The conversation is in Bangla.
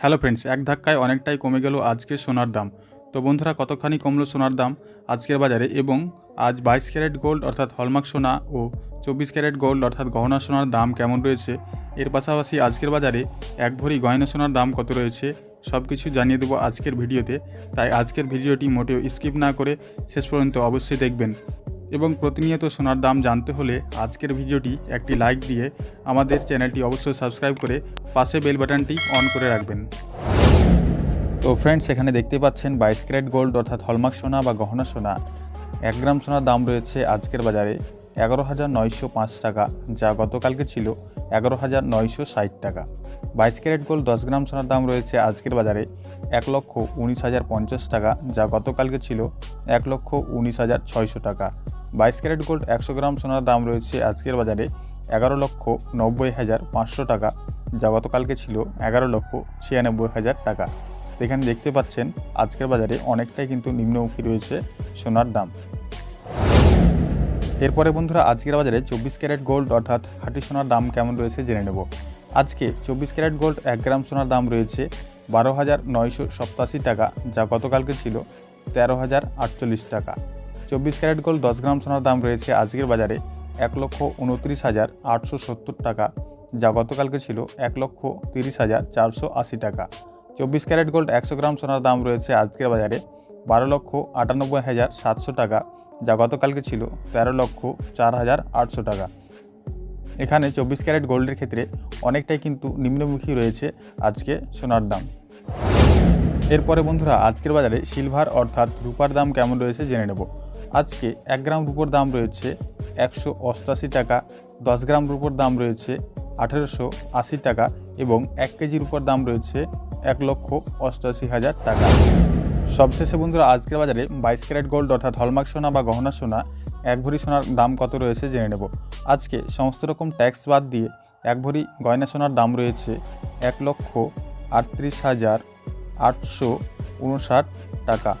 হ্যালো ফ্রেন্ডস, এক ধাক্কায় অনেকটাই কমে গেল আজকে সোনার দাম। তো বন্ধুরা, কতখানি কমলো সোনার দাম আজকের বাজারে এবং আজ বাইশ ক্যারেট গোল্ড অর্থাৎ হলমার্ক সোনা ও চব্বিশ ক্যারেট গোল্ড অর্থাৎ গহনা সোনার দাম কেমন রয়েছে? এর পাশাপাশি আজকের বাজারে এক ভরি গয়না সোনার দাম কত রয়েছে সব কিছু জানিয়ে দেবো আজকের ভিডিওতে। তাই আজকের ভিডিওটি মোটেও স্কিপ না করে শেষ পর্যন্ত অবশ্যই দেখবেন। এবং প্রতিনিয়ত সোনার দাম জানতে হলে আজকের ভিডিওটি একটি লাইক দিয়ে আমাদের চ্যানেলটি অবশ্যই সাবস্ক্রাইব করে পাশে বেল বাটনটি অন করে রাখবেন। তো ফ্রেন্ডস এখানে দেখতে পাচ্ছেন বাইশ ক্যারেট গোল্ড অর্থাৎ হলমার্ক সোনা বা গহনা সোনা। এক গ্রাম সোনার দাম রয়েছে আজকের বাজারে এগারো হাজার নয়শো পাঁচ টাকা, যা গতকালকে ছিল এগারো হাজার নয়শো ষাট টাকা। বাইশ ক্যারেট গোল্ড দশ গ্রাম সোনার দাম রয়েছে আজকের বাজারে এক লক্ষ উনিশ হাজার পঞ্চাশ টাকা, যা গতকালকে ছিল এক লক্ষ উনিশ হাজার ছয়শো টাকা। বাইশ ক্যারেট গোল্ড একশো গ্রাম সোনার দাম রয়েছে আজকের বাজারে এগারো লক্ষ নব্বই হাজার পাঁচশো টাকা, যা গতকালকে ছিল এগারো লক্ষ ছিয়ানব্বই হাজার টাকা। এখানে দেখতে পাচ্ছেন, আজকের বাজারে অনেকটাই কিন্তু নিম্নমুখী রয়েছে সোনার দাম। এরপরে বন্ধুরা, আজকের বাজারে চব্বিশ ক্যারেট গোল্ড অর্থাৎ খাঁটি সোনার দাম কেমন রয়েছে জেনে নেব। আজকে চব্বিশ ক্যারেট গোল্ড এক গ্রাম সোনার দাম রয়েছে বারো হাজার নয়শো সপ্তাশি টাকা, যা গতকালকে ছিল তেরো হাজার আটচল্লিশ টাকা। চব্বিশ ক্যারেট গোল্ড দশ গ্রাম সোনার দাম রয়েছে আজকের বাজারে এক লক্ষ উনত্রিশ হাজার আটশো সত্তর টাকা, যা গতকালকে ছিল এক লক্ষ তিরিশ হাজার চারশো আশি টাকা। চব্বিশ ক্যারেট গোল্ড একশো গ্রাম সোনার দাম রয়েছে আজকের বাজারে বারো লক্ষ আটানব্বই হাজার সাতশো টাকা, যা গতকালকে ছিল তেরো লক্ষ চার হাজার আটশো টাকা। এখানে চব্বিশ ক্যারেট গোল্ডের ক্ষেত্রে অনেকটাই কিন্তু নিম্নমুখী রয়েছে আজকে সোনার দাম। এরপরে বন্ধুরা, আজকের বাজারে সিলভার অর্থাৎ রূপার দাম কেমন রয়েছে জেনে নেব। আজকে এক গ্রাম রূপোর দাম রয়েছে একশো অষ্টাশি টাকা, দশ গ্রাম রূপোর দাম রয়েছে আঠেরোশো আশি টাকা এবং এক কেজির উপর দাম রয়েছে এক লক্ষ অষ্টাশি হাজার টাকা। সবশেষে বন্ধুরা, আজকের বাজারে বাইশ ক্যারেট গোল্ড অর্থাৎ হলমার্ক সোনা বা গহনা সোনা, এক ভরি সোনার দাম কত রয়েছে জেনে নেব। আজকে সমস্ত রকম ট্যাক্স বাদ দিয়ে এক ভরি গয়না সোনার দাম রয়েছে এক লক্ষ আটত্রিশ হাজার আটশো উনষাট টাকা।